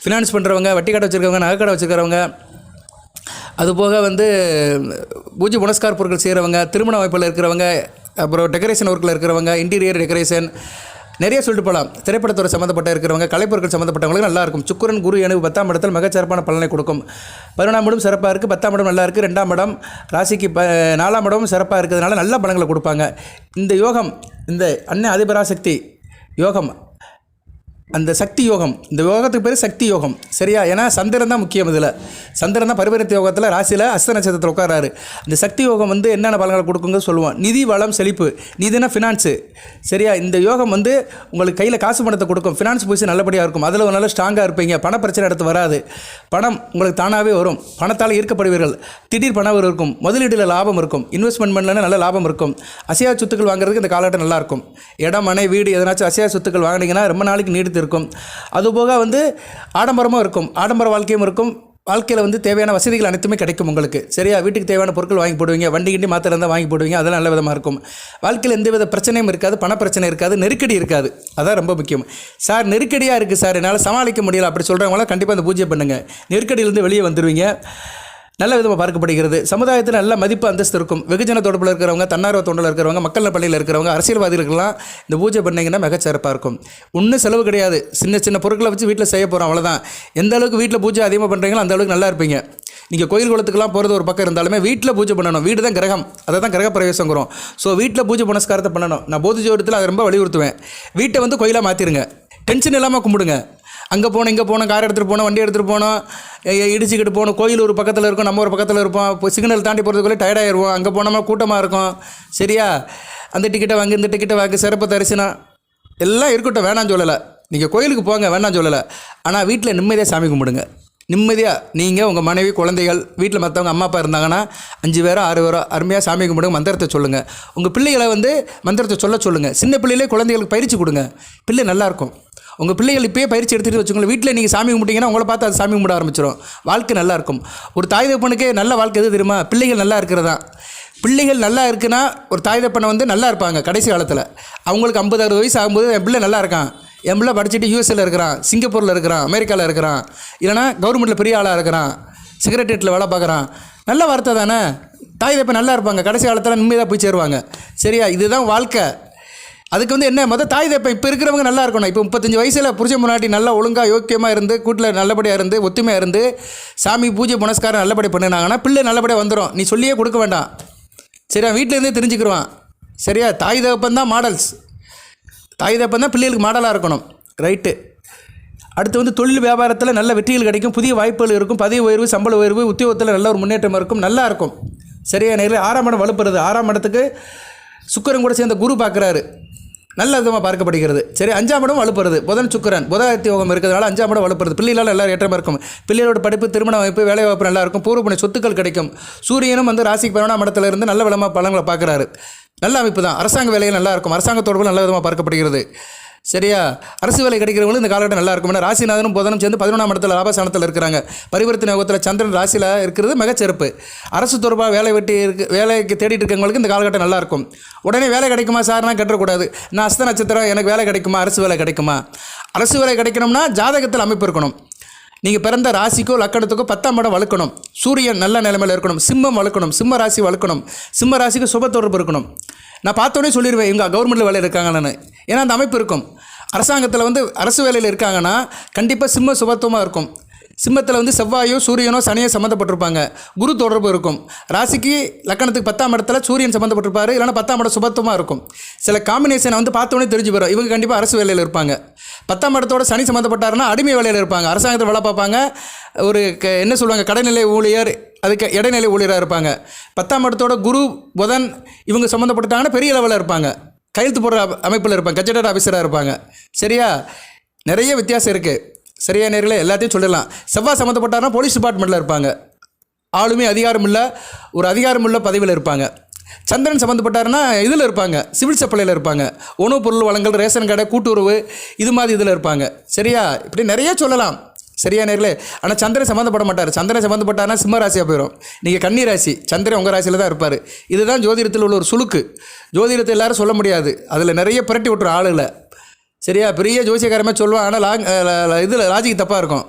ஃபினான்ஸ் பண்ணுறவங்க வட்டி கடை வச்சுருக்கவங்க நகை கடை வச்சுருக்கிறவங்க. அதுபோக வந்து பூஜை புனஸ்கார் பொருட்கள் செய்கிறவங்க திருமண வாய்ப்பில் இருக்கிறவங்க அப்புறம் டெக்கரேஷன் ஒர்க்கில் இருக்கிறவங்க இன்டீரியர் டெக்கரேஷன் நிறைய சொல்லிட்டு போகலாம் திரைப்படத்துறை சம்மந்தப்பட்ட இருக்கிறவங்க கலைப்பொருட்கள் சம்மந்தப்பட்டவங்களுக்கு நல்லா இருக்கும் சுக்கிரன் குரு எனக்கு பத்தாம் இடத்தில் மிகச்சிறப்பான பலனை கொடுக்கும். பதினொன்றாம் இடம் சிறப்பாக இருக்குது பத்தாம் இடம் நல்லா இருக்குது ரெண்டாம் இடம் ராசிக்கு ப நாலாம் இடமும் சிறப்பாக இருக்கிறதுனால நல்ல பலன்களை கொடுப்பாங்க. இந்த யோகம் இந்த அன்னை அதிபராசக்தி யோகம் அந்த சக்தி யோகம் இந்த யோகத்துக்கு பேர் சக்தி யோகம். சரியா? ஏன்னா சந்திரன் தான் முக்கியம் இதில். சந்திரன் தான் பரிவர்த்தி யோகத்தில் ராசியில் அஸ்த நட்சத்திரத்தில் உட்காராரு அந்த சக்தி யோகம் வந்து என்னென்ன பலன்களை கொடுக்குங்க சொல்லுவோம் நிதி வளம் செழிப்பு. நிதினா ஃபினான்ஸு சரியா? இந்த யோகம் வந்து உங்களுக்கு கையில் காசு பணத்தை கொடுக்கும். ஃபினான்ஸ் பொசிஷன் நல்லபடியாக இருக்கும். அதில் ஒரு நல்ல ஸ்ட்ராங்காக இருப்பீங்க. பண பிரச்சனை எடுத்து வராது. பணம் உங்களுக்கு தானாகவே வரும். பணத்தால் ஈர்க்கப்படுவீர்கள். திடீர் பணம் இருக்கும். முதலீட்டில் லாபம் இருக்கும். இன்வெஸ்ட்மெண்ட் பண்ணலன்னா நல்ல லாபம் இருக்கும். அசையா சொத்துக்கள் வாங்குறதுக்கு இந்த காலகட்டம் நல்லா இருக்கும். இடம் மனை வீடு எதனாச்சும் அசையா சொத்துக்கள் வாங்கினீங்கன்னா ரொம்ப நாளைக்கு நீடித்து இருக்கும். அதுபோக வந்து ஆடம்பரமும் இருக்கும். ஆடம்பர வாழ்க்கையும் இருக்கும். வாழ்க்கையில் வந்து தேவையான வசதிகள் அனைத்துமே கிடைக்கும் உங்களுக்கு. சரியா? வீட்டுக்கு தேவையான பொருட்கள் வாங்கி போடுவீங்க. வண்டி கிண்டி மாத்திரம் இருந்தால் வாங்கி போடுவீங்க. அதெல்லாம் நல்ல விதமாக இருக்கும். வாழ்க்கையில் எந்த வித பிரச்சனையும் இருக்காது. பண பிரச்சனை இருக்காது. நெருக்கடி இருக்காது. அதான் ரொம்ப முக்கியம். சார் நெருக்கடியாக இருக்குது சார். என்னால் சமாளிக்க முடியல. அப்படி சொல்கிறவங்களாம் கண்டிப்பாக அந்த பூஜை பண்ணுங்கள் நெருக்கடியிலேருந்து வெளியே வந்துடுவீங்க நல்ல விதமாக பார்க்கப்படுகிறது. சமுதாயத்தில் நல்ல மதிப்பு அந்தஸ்து இருக்கும். வெகுஜன தொடர்பில் இருக்கிறவங்க தன்னார்வ தொண்டில் இருக்கிறவங்க மக்கள் பள்ளியில் இருக்கிறவங்க அரசியல்வாதிகளுக்கெல்லாம் இந்த பூஜை பண்ணிங்கன்னா மிகச்சிறப்பாக இருக்கும். ஒன்றும் செலவு கிடையாது. சின்ன சின்ன பொருட்களை வச்சு வீட்டில் செய்ய போகிறோம் அவ்வளோதான் எந்த அளவுக்கு வீட்டில் பூஜை அதிகமாக பண்ணுறீங்களோ அந்த அளவுக்கு நல்லா இருப்பீங்க. நீங்கள் கோயில் குளத்துக்குலாம் போகிறது ஒரு பக்கம் இருந்தாலுமே வீட்டில் பூஜை பண்ணணும். வீடு தான் கிரகம். அதை தான் கிரக பிரவேசங்கிறோம் ஸோ வீட்டில் பூஜை புனஸ்காரத்தை பண்ணணும். நான் போதி ஜோடத்தில் அதை ரொம்ப வலியுறுத்துவேன். வீட்டை வந்து கோயிலாக மாற்றிருங்க டென்ஷன் இல்லாமல் கும்பிடுங்க. அங்கே போனோம் இங்கே போனோம் கார் எடுத்துகிட்டு போனோம் வண்டி எடுத்துகிட்டு போனோம் இடிச்சுக்கிட்டு போகணும். கோயில் ஒரு பக்கத்தில் இருக்கும் நம்ம ஒரு பக்கத்தில் இருப்போம். இப்போ சிக்னல் தாண்டி போகிறதுக்குள்ளே டயர்டாயிருவோம் அங்கே போனோம்னா கூட்டமாக இருக்கும். சரியா? அந்த டிக்கெட்டை வாங்கி இந்த டிக்கெட்டை வாங்கி சிறப்பு தரிசனம். எல்லாம் இருக்கட்டும் வேணாம் சொல்லலை. நீங்கள் கோயிலுக்கு போங்க வேணாம் சொல்லலை. ஆனால் வீட்டில் நிம்மதியாக சாமி கும்பிடுங்க. நிம்மதியாக நீங்கள் உங்கள் மனைவி குழந்தைகள் வீட்டில் மற்றவங்க அம்மா அப்பா இருந்தாங்கன்னா அஞ்சு பேரோ ஆறு பேரோ அருமையாக சாமி கும்பிடுங்க மந்திரத்தை சொல்லுங்கள் உங்கள் பிள்ளைகளை வந்து மந்திரத்தை சொல்ல சொல்லுங்கள் சின்ன பிள்ளையிலே குழந்தைகளுக்கு பயிற்சி கொடுங்க. பிள்ளை நல்லாயிருக்கும் உங்கள் பிள்ளைகள் இப்பயே பயிற்சி எடுத்துகிட்டு வச்சுக்கோங்களேன் வீட்டில் நீங்கள் சாமி கும்பிட்டீங்கன்னா உங்களை பார்த்து அது சாமி கும்பிட ஆரம்பிச்சிடும் வாழ்க்கை நல்லா இருக்கும். ஒரு தாய் தகப்பனுக்கே நல்ல வாழ்க்கை எது தெரியுமா? பிள்ளைகள் நல்லா இருக்கிறதா? பிள்ளைகள் நல்லா இருக்குன்னா ஒரு தாய் தப்பனை வந்து நல்லா இருப்பாங்க கடைசி காலத்தில். அவங்களுக்கு ஐம்பது அறுபது வயசு ஆகும்போது என் பிள்ளை நல்லா இருக்கான். என் பிள்ளை படிச்சுட்டு யூஎஸ்ஏல இருக்கிறான் சிங்கப்பூரில் இருக்கிறான் அமெரிக்காவில் இருக்கிறான் இல்லைனா கவர்மெண்ட்டில் பெரிய ஆளாக இருக்கிறான் செக்ரட்டரியேட்டில் வேலை பார்க்குறான். நல்ல வார்த்தை தானே? தாய் தப்ப நல்லா இருப்பாங்க. கடைசி காலத்தில் நிம்மதியாக போய் சேருவாங்க. சரியா? இதுதான் வாழ்க்கை. அதுக்கு வந்து என்ன? மொதல் தாய் தப்ப இப்போ இருக்கிறவங்க நல்லா இருக்கணும். இப்போ முப்பத்தஞ்சு வயசில் புருஷன் முன்னாடி நல்லா ஒழுங்காக யோக்கியமாக இருந்து கூட்டில் நல்லபடியாக இருந்து ஒத்துமையாக இருந்து சாமி பூஜை புனஸ்காரம் நல்லபடி பண்ணினாங்கன்னா பிள்ளை நல்லபடியாக வந்துடும் நீ சொல்லியே கொடுக்க வேண்டாம். சரியா? வீட்டிலேருந்தே தெரிஞ்சுக்கிடுவான் சரியா? தாய் தகப்பன் தான் மாடல்ஸ் தாய் தகப்பன் தான் பிள்ளைகளுக்கு மாடலாக இருக்கணும். ரைட்டு அடுத்து வந்து தொழில் வியாபாரத்தில் நல்ல வெற்றிகள் கிடைக்கும். புதிய வாய்ப்புகள் இருக்கும். பதவி உயர்வு சம்பள உயர்வு உத்தியோகத்தில் நல்ல ஒரு முன்னேற்றம் இருக்கும். நல்லா இருக்கும். சரியா நேரில் ஆறாம் இடம் வலுப்புறது. ஆறாம் இடத்துக்கு சுக்கரன் கூட சேர்ந்த குரு பார்க்குறாரு நல்ல விதமாக பார்க்கப்படுகிறது. சரி அஞ்சாம் இடம் வலுப்புறது. புதன் சுக்கரன் புதாயத்தி யோகம் இருக்கிறதுனால அஞ்சாம் இடம் வலுப்புறது. பிள்ளைகளால் எல்லாம் ஏற்றமாக இருக்கும். பிள்ளைகளோட படிப்பு திருமண அமைப்பு வேலை வாய்ப்பு நல்லா இருக்கும். பூர்வ சொத்துக்கள் கிடைக்கும். சூரியனும் வந்து ராசிக்கு பதினொன்றாம் இடத்துல இருந்து நல்ல விதமாக பழங்களை பார்க்குறாரு. நல்ல அமைப்பு தான். அரசாங்க வேலைகள் நல்லா இருக்கும். அரசாங்க தொடர்பு நல்ல விதமாக பார்க்கப்படுகிறது. சரியா? அரசு வேலை கிடைக்கிறவங்களும் இந்த காலகட்டம் நல்லா இருக்கும். ராசிநாதனும் புதனும் சேர்ந்து பதினொன்றாம் இடத்துல லாபஸ்தானத்தில் இருக்கிறாங்க. பரிவர்த்தனை யோகத்தில் சந்திரன் ராசியில் இருக்கிறது மிகச்சிறப்பு. அரசு தொடர்பாக வேலை வெட்டி இருக்கு வேலைக்கு தேடிட்டு இருக்கவங்களுக்கு இந்த காலகட்டம் நல்லா இருக்கும். உடனே வேலை கிடைக்குமா சார்னா கட்டக்கூடாது நான் அஸ்த நட்சத்திரம் எனக்கு வேலை கிடைக்குமா? அரசு வேலை கிடைக்குமா? அரசு வேலை கிடைக்கணும்னா ஜாதகத்தில் அமைப்பு இருக்கணும். நீங்கள் பிறந்த ராசிக்கோ லக்கணத்துக்கோ பத்தாம் இடம் வளர்க்கணும். சூரியன் நல்ல நிலைமையில் இருக்கணும். சிம்மம் வளர்க்கணும். சிம்ம ராசி வளர்க்கணும். சிம்ம ராசிக்கு சுப தொடர்பு இருக்கணும். நான் பார்த்தோன்னே சொல்லிடுவேன் இவங்க கவர்மெண்ட்டில் வேலை இருக்காங்கன்னு ஏன்னா அந்த அமைப்பு இருக்கும். அரசாங்கத்தில் வந்து அரசு வேலையில் இருக்காங்கன்னா கண்டிப்பாக சிம்ம சுபத்துவமாக இருக்கும். சிம்மத்தில் வந்து செவ்வாயோ சூரியனோ சனியோ சம்மந்தப்பட்டிருப்பாங்க குரு தொடர்பு இருக்கும். ராசிக்கு லக்கணத்துக்கு பத்தாம் இடத்துல சூரியன் சம்மந்தப்பட்டிருப்பார் இல்லைன்னா பத்தாம் இடம் சுபத்துவமாக இருக்கும். சில காம்பினேஷனை வந்து பார்த்தோன்னே தெரிஞ்சு போயிடும் இவங்க கண்டிப்பாக அரசு வேலையில் இருப்பாங்க. பத்தாம் இடத்தோட சனி சம்மந்தப்பட்டாருன்னா அடிமை வேலையில் இருப்பாங்க. அரசாங்கத்தில் வேலை பார்ப்பாங்க. ஒரு க என்ன சொல்லுவாங்க? கடைநிலை ஊழியர் அதுக்கு இடைநிலை ஊழியராக இருப்பாங்க. பத்தாம் இடத்தோட குரு புதன் இவங்க சம்மந்தப்பட்டாங்கன்னா பெரிய லெவலில் இருப்பாங்க. கையெழுத்து போடுற அமைப்பில் இருப்பாங்க. கஜெட்டட் ஆஃபீஸராக இருப்பாங்க. சரியா? நிறைய வித்தியாசம் இருக்குது சரியா நேரில் எல்லாத்தையும் சொல்லிடலாம். செவ்வாய் சம்மந்தப்பட்டார்னா போலீஸ் டிபார்ட்மெண்ட்டில் இருப்பாங்க. ஆளுமே அதிகாரம் இல்லை ஒரு அதிகாரமுள்ள பதவியில் இருப்பாங்க. சந்திரன் சம்மந்தப்பட்டாருன்னா இதில் இருப்பாங்க. சிவில் சப்ளையில் இருப்பாங்க. உணவுப் பொருள் வழங்கல் ரேஷன் கடை கூட்டுறவு இது மாதிரி இதில் இருப்பாங்க. சரியா? இப்படி நிறைய சொல்லலாம். சரியா நேரில்? ஆனால் சந்திரன் சம்மந்தப்பட மாட்டார். சந்திரன் சம்மந்தப்பட்டார்னா சிம்ம ராசியாக போயிடும் நீங்கள் கன்னி ராசி. சந்திரன் உங்கள் ராசியில் தான் இருப்பார். இதுதான் ஜோதிடத்தில் உள்ள ஒரு சுழுக்கு ஜோதிடத்தை எல்லாரும் சொல்ல முடியாது. அதில் நிறைய புரட்டி விட்டுற ஆளுகளை. சரியா? பெரிய ஜோசியக்காரமே சொல்லுவான். ஆனால் லாங் இதில் லாஜிக் தப்பாக இருக்கும்.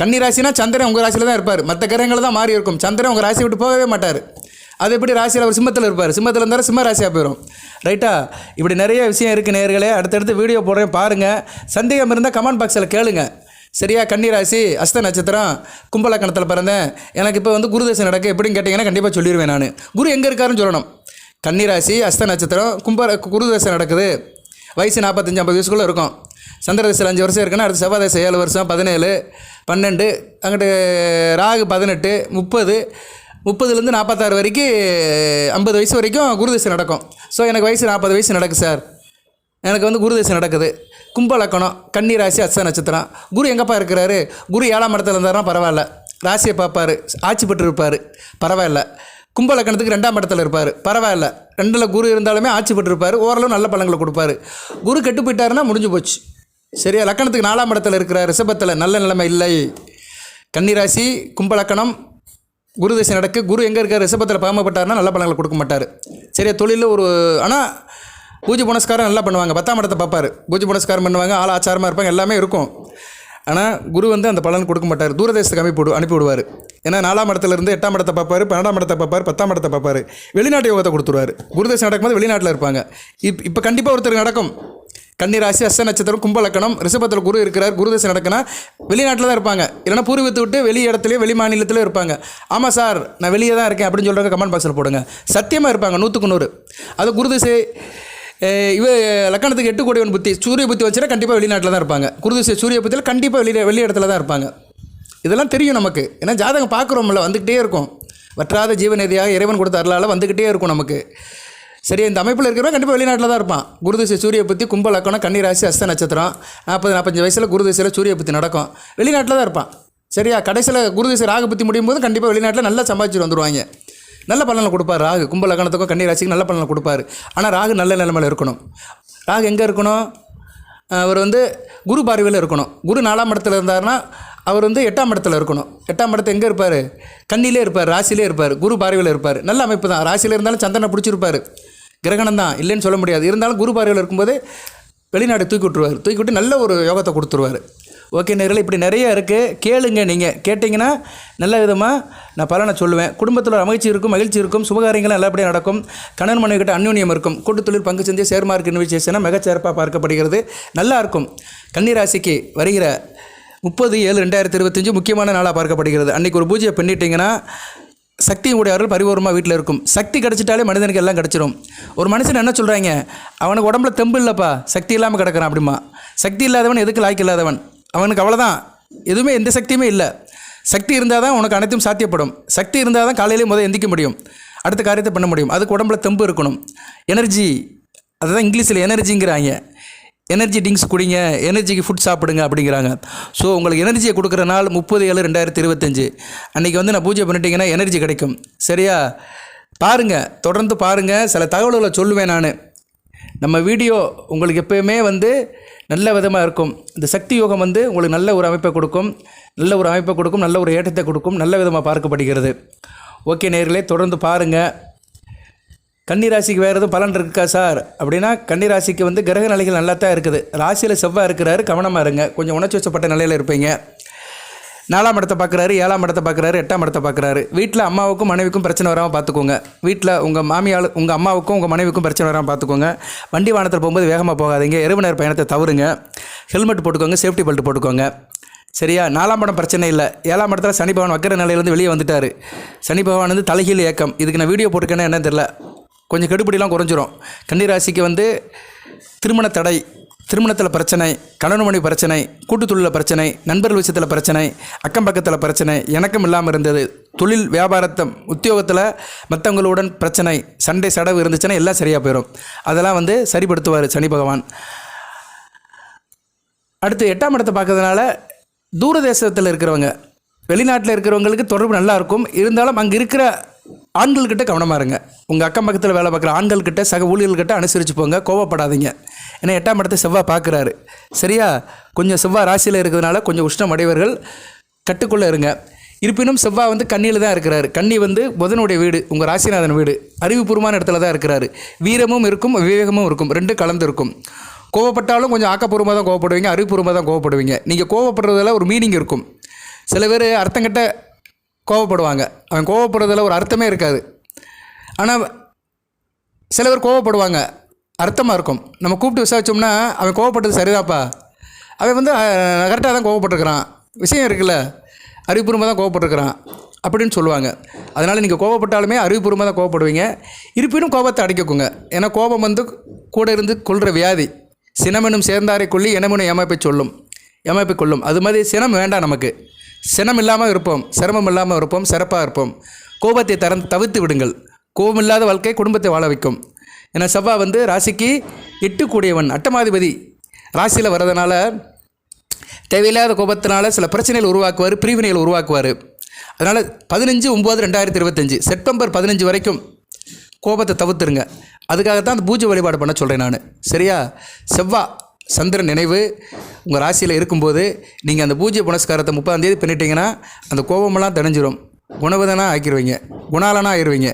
கன்னி ராசினா சந்திரன் உங்கள் ராசியில் தான் இருப்பார். மற்ற கிரகங்கள் தான் மாறி இருக்கும். சந்திரன் உங்கள் ராசியை விட்டு போகவே மாட்டார். அது எப்படி ராசியில் அவர் சிம்மத்தில் இருப்பார்? சிம்மத்தில் இருந்தாலும் சிம்ம ராசியாக போயிடும் ரைட்டா இப்படி நிறைய விஷயம் இருக்குது நேர்களே. அடுத்தடுத்து வீடியோ போடுறேன். பாருங்கள் சந்தேகம் இருந்தால் கமெண்ட் பாக்ஸில் கேளுங்க. சரியா? கன்னி ராசி அஸ்த நட்சத்திரம் கும்பலக்கணத்தில் பிறந்தேன். எனக்கு இப்போ வந்து குருதசை நடக்கு. எப்படின்னு கேட்டிங்கன்னா கண்டிப்பாக சொல்லிடுவேன் நான். குரு எங்கே இருக்காருன்னு சொல்லணும். கன்னிராசி அஸ்த நட்சத்திரம் கும்ப குருதசை நடக்குது. வயசு நாற்பத்தஞ்சு ஐம்பது வயசுக்குள்ளே இருக்கும். சந்திரதசையில் அஞ்சு வருஷம் இருக்குன்னா அடுத்து செவ்வாதசை ஏழு வருஷம் பதினேழு பன்னெண்டு அங்கிட்டு ராகு பதினெட்டு முப்பது முப்பதுலேருந்து நாற்பத்தாறு வரைக்கும் ஐம்பது வயசு வரைக்கும் குருதிசை நடக்கும். ஸோ எனக்கு வயசு நாற்பது வயசு நடக்கு சார். எனக்கு வந்து குருதிசை நடக்குது. கும்பலக்கணம் கன்னி ராசி அஸ்த நட்சத்திரம். குரு எங்கப்பா இருக்கிறாரு? குரு ஏழாம் இடத்துல இருந்தாருன்னா பரவாயில்ல. ராசியை பார்ப்பார் ஆட்சி பெற்று இருப்பார் பரவாயில்ல. கும்பலக்கணத்துக்கு ரெண்டாம் இடத்துல இருப்பார். பரவாயில்ல. ரெண்டில் குரு இருந்தாலுமே ஆட்சி பெற்றுருப்பார். ஓரளவு நல்ல பழங்களை கொடுப்பாரு. குரு கெட்டு போயிட்டாருன்னா முடிஞ்சு போச்சு. சரியா? லக்கணத்துக்கு நாலாம் இடத்துல இருக்கிற ரிஷபத்தில் நல்ல நிலைமை இல்லை. கன்னிராசி கும்பலக்கணம் குரு தசை நடக்கு. குரு எங்கே இருக்கார்? ரிஷபத்தில் பாமப்பட்டார்னா நல்ல பழங்களை கொடுக்க மாட்டார். சரியா? தொழிலில் ஒரு ஆனால் பூஜை புனஸ்காரம் நல்லா பண்ணுவாங்க. பத்தாம் இடத்தை பார்ப்பார். பூஜை புனஸ்காரம் பண்ணுவாங்க. ஆள் ஆச்சாரமாக இருப்பாங்க. எல்லாமே இருக்கும். ஆனால் குரு வந்து அந்த பலன் கொடுக்க மாட்டார். தூரதேசத்துக்கு அனுப்பி அனுப்பி விடுவார். ஏன்னா நாலாம் இடத்துலேருந்து எட்டாம் இடத்தை பார்ப்பார் பன்னெண்டாம் இடத்தை பார்ப்பார் பத்தாம் இடத்தை பார்ப்பார். வெளிநாட்டு யோகத்தை கொடுத்துருவாரு. குருதேசம் நடக்கும்போது வெளிநாட்டில் இருப்பாங்க. இப் இப்போ கண்டிப்பாக ஒருத்தர் நடக்கும். கன்னிராசி அஸ்த நட்சத்திரம் கும்பலக்கணம் ரிஷபத்தில் குரு இருக்கிறார் குருதேசம் நடக்குன்னா வெளிநாட்டில் தான் இருப்பாங்க. இல்லைனா பூர்வீகத்தை விட்டு வெளி இடத்துலையோ வெளி மாநிலத்திலே இருப்பாங்க. ஆமாம் சார் நான் வெளியே தான் இருக்கேன் அப்படின்னு சொல்கிறவங்க கமெண்ட் பாக்ஸில் போடுங்க. சத்தியமாக இருப்பாங்க நூற்றுக்கு நூறு. அது குருதேசை இவ லக்கணத்துக்கு எட்டு கோடிவன் புத்தி. சூரிய புத்தி வச்சுட்டா கண்டிப்பாக வெளிநாட்டில் தான் இருப்பாங்க. குருதிசை சூரிய புத்தியில் கண்டிப்பாக வெளியே வெளி இடத்துல தான் இருப்பாங்க. இதெல்லாம் தெரியும் நமக்கு. ஏன்னா ஜாதகம் பார்க்குறோம்ல வந்துக்கிட்டே இருக்கும். வற்றாத ஜீவநதியாக இறைவன் கொடுத்த அருளால் வந்துக்கிட்டே இருக்கும் நமக்கு. சரி இந்த அமைப்பில் இருக்கிறவன் கண்டிப்பாக வெளிநாட்டில் தான் இருப்பான். குருதிசை சூரிய புத்தி கும்ப லக்கணம் கன்னிராசி அஸ்த நட்சத்திரம் நாற்பது நாற்பத்தஞ்சு வயசில் குருதிசையில் சூரிய புத்தி நடக்கும். வெளிநாட்டில் தான் இருப்பான். சரியா? கடைசியில் குருதிசை ராகு புத்தி முடியும் போது கண்டிப்பாக வெளிநாட்டில் நல்லா சம்பாதிச்சுட்டு வந்துடுவாங்க நல்ல பலனை கொடுப்பார் ராகு. கும்ப கண்ணீர் கன்னி ராசிக்கும் நல்ல பலனை கொடுப்பார். ஆனால் ராகு நல்ல நிலைமையில் இருக்கணும். ராகு எங்கே இருக்கணும்? அவர் வந்து குரு பார்வையில் இருக்கணும். குரு நாலாம் இடத்துல இருந்தாருன்னா அவர் வந்து எட்டாம் இடத்துல இருக்கணும். எட்டாம் இடத்துல எங்கே இருப்பார்? கண்ணிலே இருப்பார் ராசியிலே இருப்பார் குரு பார்வையில் இருப்பார். நல்ல அமைப்பு தான். ராசியில் இருந்தாலும் சந்திரனை பிடிச்சிருப்பார். கிரகணம் தான் இல்லைன்னு சொல்ல முடியாது. இருந்தாலும் குரு பார்வையில் இருக்கும்போது வெளிநாடு தூக்கி விட்ருவார் தூக்கி விட்டு நல்ல ஒரு யோகத்தை கொடுத்துருவார். ஓகே நேரில் இப்படி நிறைய இருக்குது கேளுங்க நீங்கள் கேட்டிங்கன்னா நல்ல விதமாக நான் பலனை சொல்லுவேன். குடும்பத்தில் அமைச்சி இருக்கும் மகிழ்ச்சி இருக்கும் சுபகாரியங்களும் நல்லபடியாக நடக்கும். கணவன் மனைவி கிட்ட அந்யோன்யம் இருக்கும். கூட்டுத்தொழில் பங்கு சந்தை ஷேர் மார்க்கெட் இன்வெஸ்டேஷனாக மிகச்சிறப்பாக பார்க்கப்படுகிறது. நல்லா இருக்கும். கன்னிராசிக்கு வருகிற முப்பது ஏழு ரெண்டாயிரத்தி இருபத்தஞ்சு முக்கியமான நாளாக பார்க்கப்படுகிறது. அன்றைக்கி ஒரு பூஜையை பண்ணிட்டீங்கன்னா சக்தியுடைய அருள் பரிபூர்ணமாக வீட்டில் இருக்கும். சக்தி கிடச்சிட்டாலே மனிதனுக்கு எல்லாம் கிடச்சிரும். ஒரு மனுஷன் என்ன சொல்கிறாங்க அவனுக்கு உடம்புல தெம்பு இல்லைப்பா. சக்தி இல்லாமல் கிடக்கிறான் அப்படிமா. சக்தி இல்லாதவன் எதுக்கு லாய்க்கு இல்லாதவன்? அவனுக்கு அவ்வளோதான் எதுவுமே எந்த சக்தியுமே இல்லை. சக்தி இருந்தால் தான் உனக்கு அனைத்தும் சாத்தியப்படும். சக்தி இருந்தால் தான் காலையிலே முதல் எந்திக்க முடியும். அடுத்த காரியத்தை பண்ண முடியும். அதுக்கு உடம்புல தெம்பு இருக்கணும். எனர்ஜி அதுதான் இங்கிலீஷில் எனர்ஜிங்கிறாங்க எனர்ஜி ட்ரிங்க்ஸ் குடிங்க. எனர்ஜிக்கு ஃபுட் சாப்பிடுங்க அப்படிங்கிறாங்க. ஸோ உங்களுக்கு எனர்ஜியை கொடுக்குற நாள் முப்பது ஏழு ரெண்டாயிரத்தி இருபத்தஞ்சு. அன்றைக்கி வந்து நான் பூஜை பண்ணிட்டீங்கன்னா எனர்ஜி கிடைக்கும். சரியா? பாருங்கள் தொடர்ந்து பாருங்கள் சில தகவல்களை சொல்லுவேன் நான். நம்ம வீடியோ உங்களுக்கு எப்போயுமே வந்து நல்ல விதமாக இருக்கும். இந்த சக்தி யோகம் வந்து உங்களுக்கு நல்ல ஒரு அமைப்பை கொடுக்கும். நல்ல ஒரு அமைப்பை கொடுக்கும் நல்ல ஒரு ஏற்றத்தை கொடுக்கும் நல்ல விதமாக பார்க்கப்படுகிறது. ஓகே நேர்களே தொடர்ந்து பாருங்கள் கன்னிராசிக்கு வேறு எதுவும் பலன் இருக்கா சார்? அப்படின்னா கன்னிராசிக்கு வந்து கிரக நிலைகள் நல்லா தான் இருக்குது. ராசியில் செவ்வாய் இருக்கிறாரு கவனமாக இருங்க. கொஞ்சம் உணர்ச்சி வச்சப்பட்ட நிலையில் இருப்பீங்க. நாலாம் இடத்தை பார்க்குறாரு ஏழாம் இடத்தை பார்க்குறாரு எட்டாம் இடத்தை பார்க்குறாரு. வீட்டில் அம்மாவுக்கும் மனைவிக்கும் பிரச்சனை வராமல் பார்த்துக்கோங்க. வீட்டில் உங்கள் மாமியால் உங்கள் அம்மாவுக்கும் உங்கள் மனைவிக்கும் பிரச்சனை வராமல் பார்த்துக்கோங்க. வண்டி வாகனத்தில் போகும்போது வேகமாக போகாதீங்க. இரவு பயணத்தை தவறுங்க. ஹெல்மெட் போட்டுக்கோங்க சேஃப்டி பெல்ட் போட்டுக்கோங்க. சரியா? நாலாம் படம் பிரச்சனை இல்லை. ஏழாம் இடத்துல சனி பகவான் வக்கர நிலையிலேருந்து வெளியே வந்துட்டார். சனி பகவான் வந்து தலைகீழ் இயக்கம். இதுக்கு நான் வீடியோ போட்டிருக்கேன்னா என்னன்னு தெரில கொஞ்சம் கெடுபிடிலாம் குறைஞ்சிரும். கன்னிராசிக்கு வந்து திருமண தடை. திருமணத்தில் பிரச்சனை கணவன் மணி பிரச்சனை கூட்டுத்தொழிலில் பிரச்சனை நண்பர்கள் விஷயத்தில் பிரச்சனை அக்கம் பக்கத்தில் பிரச்சனை எனக்கும் இல்லாமல் இருந்தது. தொழில் வியாபாரத்தை உத்தியோகத்தில் மற்றவங்களுடன் பிரச்சனை சண்டை சடவு இருந்துச்சுன்னா எல்லாம் சரியாக போயிடும் அதெல்லாம் வந்து சரிப்படுத்துவார் சனி பகவான். அடுத்து எட்டாம் இடத்தை பார்க்கறதுனால தூரதேசத்தில் இருக்கிறவங்க வெளிநாட்டில் இருக்கிறவங்களுக்கு தொடர்பு நல்லாயிருக்கும் இருந்தாலும் அங்கே இருக்கிற ஆண்கள்கிட்ட கவனமாக இருங்க. உங்கள் அக்கம் பக்கத்தில் வேலை பார்க்குற ஆண்கள்கிட்ட சக ஊழியர்கள்கிட்ட அனுசரித்து போங்க கோவப்படாதீங்க. ஏன்னா எட்டாம் இடத்தை செவ்வாய் பார்க்குறாரு. சரியா? கொஞ்சம் செவ்வாய் ராசியில் இருக்கிறதுனால கொஞ்சம் உஷ்ணம் அடைவர்கள் கட்டுக்குள்ளே இருங்க. இருப்பினும் செவ்வாய் வந்து கண்ணியில் தான் இருக்கிறாரு. கண்ணி வந்து புதனுடைய வீடு உங்கள் ராசிநாதன் வீடு. அறிவுபூர்வமான இடத்துல தான் இருக்கிறாரு. வீரமும் இருக்கும் விவேகமும் இருக்கும். ரெண்டும் கலந்து இருக்கும் கோவப்பட்டாலும் கொஞ்சம் ஆக்கப்பூர்வமாக தான் கோவப்படுவீங்க அறிவுபூர்வமாக தான் கோவப்படுவீங்க. நீங்கள் கோவப்படுறதுல ஒரு மீனிங் இருக்கும். சில பேர் அர்த்தங்கட்ட கோவப்படுவாங்க. அவன் கோவப்படுறதுல ஒரு அர்த்தமே இருக்காது. ஆனால் சில பேர் கோவப்படுவாங்க. அர்த்தமாக இருக்கும். நம்ம கூப்பிட்டு விசாரிச்சோம்னா அவன் கோவப்பட்டது சரிதாப்பா. அவன் வந்து கரெக்டாக தான் கோவப்பட்டிருக்கிறான். விஷயம் இருக்குல்ல. அறிவுபூர்வமாக தான் கோவப்பட்டிருக்கிறான். அப்படின்னு சொல்லுவாங்க. அதனால் நீங்கள் கோவப்பட்டாலுமே அறிவுபூர்வமாக தான் கோவப்படுவீங்க. இருப்பினும் கோபத்தை அடைக்கக்குங்க. ஏன்னா கோபம் வந்து கூட இருந்து கொள்கிற வியாதி. சினமெனும் சேர்ந்தாரை கொள்ளி இனமெனும் ஏமாப்பை சொல்லும். ஏமாப்பை கொள்ளும் அது மாதிரி சினம் வேண்டாம் நமக்கு. சினம் இல்லாமல் இருப்போம் சிரமம் இல்லாமல் இருப்போம் சிறப்பாக இருப்போம். கோபத்தை தர தவிர்த்து விடுங்கள். கோபம் இல்லாத வாழ்க்கை குடும்பத்தை வாழ வைக்கும். ஏன்னா செவ்வாய் வந்து ராசிக்கு எட்டுக்கூடியவன் அட்டமாதிபதி. ராசியில் வர்றதுனால தேவையில்லாத கோபத்தினால சில பிரச்சனைகள் உருவாக்குவார் பிரிவினைகள் உருவாக்குவார். அதனால் பதினஞ்சு ஒம்பது ரெண்டாயிரத்தி இருபத்தஞ்சி செப்டம்பர் பதினஞ்சு வரைக்கும் கோபத்தை தவிர்த்துருங்க. அதுக்காகத்தான் அந்த பூஜை வழிபாடு பண்ண சொல்கிறேன் நான். சரியா? செவ்வா சந்திரன் நினைவு உங்கள் ராசியில் இருக்கும்போது நீங்கள் அந்த பூஜை புனஸ்காரத்தை முப்பதாந்தேதி பண்ணிட்டீங்கன்னா அந்த கோபமெல்லாம் தணிஞ்சிரும். குணவதனாக ஆக்கிடுவீங்க குணாலனாக ஆயிடுவீங்க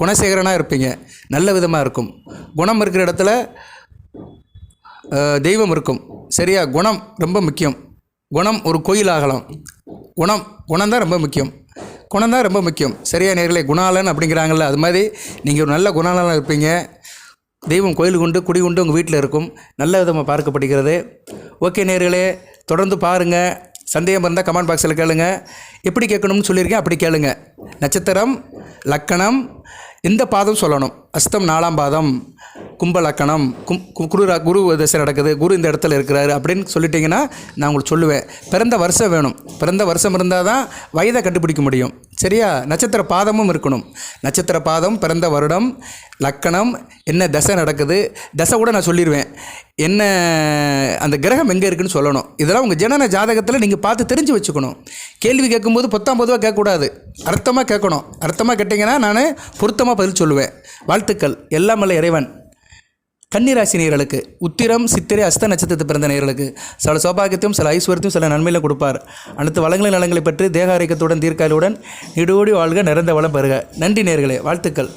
குணசேகரனாக இருப்பீங்க. நல்ல விதமாக இருக்கும். குணம் இருக்கிற இடத்துல தெய்வம் இருக்கும். சரியா? குணம் ரொம்ப முக்கியம். குணம் ஒரு கோயில் ஆகலாம். குணம் குணம் தான் ரொம்ப முக்கியம். குணம் தான் ரொம்ப முக்கியம். சரியா நேர்களே? குணாலன் அப்படிங்கிறாங்கல்ல அது மாதிரி நீங்கள் ஒரு நல்ல குணாலனாக இருப்பீங்க. தெய்வம் கோயில் கொண்டு குடி கொண்டு உங்கள் வீட்டில் இருக்கும். நல்ல விதமாக பார்க்கப்படுகிறது. ஓகே நேர்களே தொடர்ந்து பாருங்கள் சந்தேகம் இருந்தால் கமெண்ட் பாக்ஸில் கேளுங்க. எப்படி கேட்கணும்னு சொல்லியிருக்கேன் அப்படி கேளுங்க. நட்சத்திரம் லக்கணம் எந்த பாதம் சொல்லணும். அஸ்தம் நாலாம் பாதம். கும்பலக்கணம் கும் கு- குரு குரு தசை நடக்குது குரு இந்த இடத்துல இருக்கிறாரு அப்படின்னு சொல்லிட்டீங்கன்னா நான் உங்களுக்கு சொல்லுவேன். பிறந்த வருஷம் வேணும். பிறந்த வருஷம் இருந்தால் தான் வயதை கண்டுபிடிக்க முடியும். சரியா? நட்சத்திர பாதமும் இருக்கணும். நட்சத்திர பாதம் பிறந்த வருடம் லக்கணம் என்ன தசை நடக்குது தசை கூட நான் சொல்லிடுவேன் என்ன அந்த கிரகம் எங்கே இருக்குன்னு சொல்லணும். இதெல்லாம் உங்கள் ஜனன ஜாதகத்தில் நீங்கள் பார்த்து தெரிஞ்சு வச்சுக்கணும். கேள்வி கேட்கும்போது பொத்தாம் பொதுவாக கேட்கக்கூடாது. அர்த்தமாக கேட்கணும். அர்த்தமாக கேட்டிங்கன்னா நான் பொருத்தமாக பதில் சொல்லுவேன். வாழ்த்துக்கள். எல்லாம் வல்ல இறைவன். கன்னிராசி நேர்களுக்கு உத்திரம் சித்திரை அஸ்த நட்சத்திரத்தை பிறந்த நேர்களுக்கு சில சௌபாகியத்தையும் சில ஐஸ்வர்யத்தையும் சில நன்மையிலும் கொடுப்பார். அனைத்து வளங்களை நலங்களை பற்றி தேக ஆரோக்கியத்துடன் தீர்க்காலுடன் நீடோடி வாழ்க நிறைந்த வளம் பெறுக. நன்றி நேர்களே வாழ்த்துக்கள்.